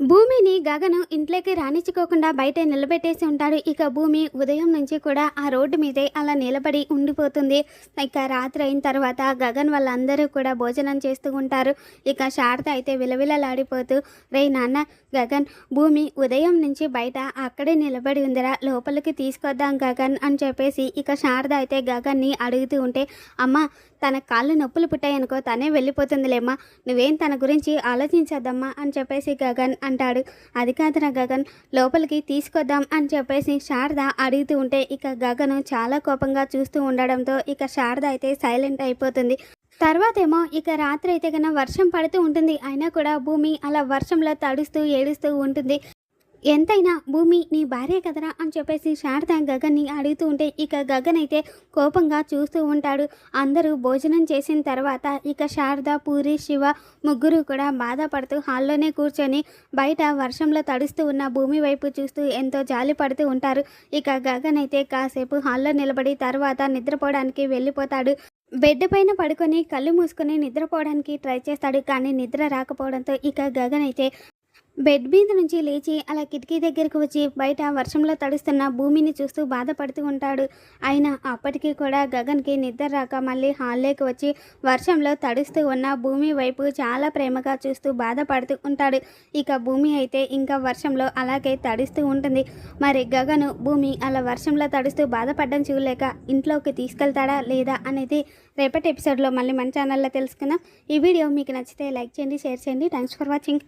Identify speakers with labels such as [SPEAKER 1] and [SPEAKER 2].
[SPEAKER 1] భూమిని గగను ఇంట్లోకి రాణించుకోకుండా బయట నిలబెట్టేసి ఉంటాడు. ఇక భూమి ఉదయం నుంచి కూడా ఆ రోడ్డు మీదే అలా నిలబడి ఉండిపోతుంది. ఇక రాత్రి అయిన తర్వాత గగన్ వాళ్ళందరూ కూడా భోజనం చేస్తూ ఉంటారు. ఇక శారద అయితే విలవిలలాడిపోతూ రే నాన్న గగన్ భూమి ఉదయం నుంచి బయట అక్కడే నిలబడి ఉందిరా లోపలికి తీసుకొద్దాం గగన్ అని చెప్పేసి ఇక శారద అయితే గగన్ని అడుగుతూ ఉంటే అమ్మ తన కాళ్ళు నొప్పులు పుట్టాయనుకో తనే వెళ్ళిపోతుందిలేమ్మా. నువ్వేం తన గురించి ఆలోచించద్దమ్మా అని చెప్పేసి గగన్ అంటాడు. అది కాదురా గగన్ లోపలికి తీసుకొద్దాం అని చెప్పేసి శారద అడుగుతూ ఉంటే ఇక గగను చాలా కోపంగా చూస్తూ ఉండడంతో ఇక శారద అయితే సైలెంట్ అయిపోతుంది. తర్వాతేమో ఇక రాత్రి అయితే కన్నా వర్షం పడుతూ ఉంటుంది. అయినా కూడా భూమి అలా వర్షంలో తడుస్తూ ఏడుస్తూ ఉంటుంది. ఎంతైనా భూమి నీ భార్య కదరా అని చెప్పేసి శారద గగన్ని అడుగుతూ ఉంటే ఇక గగన్ అయితే కోపంగా చూస్తూ ఉంటాడు. అందరూ భోజనం చేసిన తర్వాత ఇక శారద పూరి శివ ముగ్గురు కూడా బాధపడుతూ హాల్లోనే కూర్చొని బయట వర్షంలో తడుస్తూ ఉన్న భూమి వైపు చూస్తూ ఎంతో జాలి పడుతూ ఉంటారు. ఇక గగన్ అయితే కాసేపు హాల్లో నిలబడి తర్వాత నిద్రపోవడానికి వెళ్ళిపోతాడు. బెడ్ పైన పడుకొని కళ్ళు మూసుకొని నిద్రపోవడానికి ట్రై చేస్తాడు కానీ నిద్ర రాకపోవడంతో ఇక గగన్ అయితే బెడ్ మీద నుంచి లేచి అలా కిటికీ దగ్గరకు వచ్చి బయట వర్షంలో తడుస్తున్న భూమిని చూస్తూ బాధపడుతూ ఉంటాడు. అయినా అప్పటికీ కూడా గగన్కి నిద్ర రాక మళ్ళీ హాల్లోకి వచ్చి వర్షంలో తడుస్తూ ఉన్న భూమి వైపు చాలా ప్రేమగా చూస్తూ బాధపడుతూ ఉంటాడు. ఇక భూమి అయితే ఇంకా వర్షంలో అలాగే తడుస్తూ ఉంటుంది. మరి గగను భూమి అలా వర్షంలో తడుస్తూ బాధపడడం చూడలేక ఇంట్లోకి తీసుకెళ్తాడా లేదా అనేది రేపటి ఎపిసోడ్లో మళ్ళీ మన ఛానల్లో తెలుసుకుందాం. ఈ వీడియో మీకు నచ్చితే లైక్ చేయండి షేర్ చేయండి. Thanks for watching.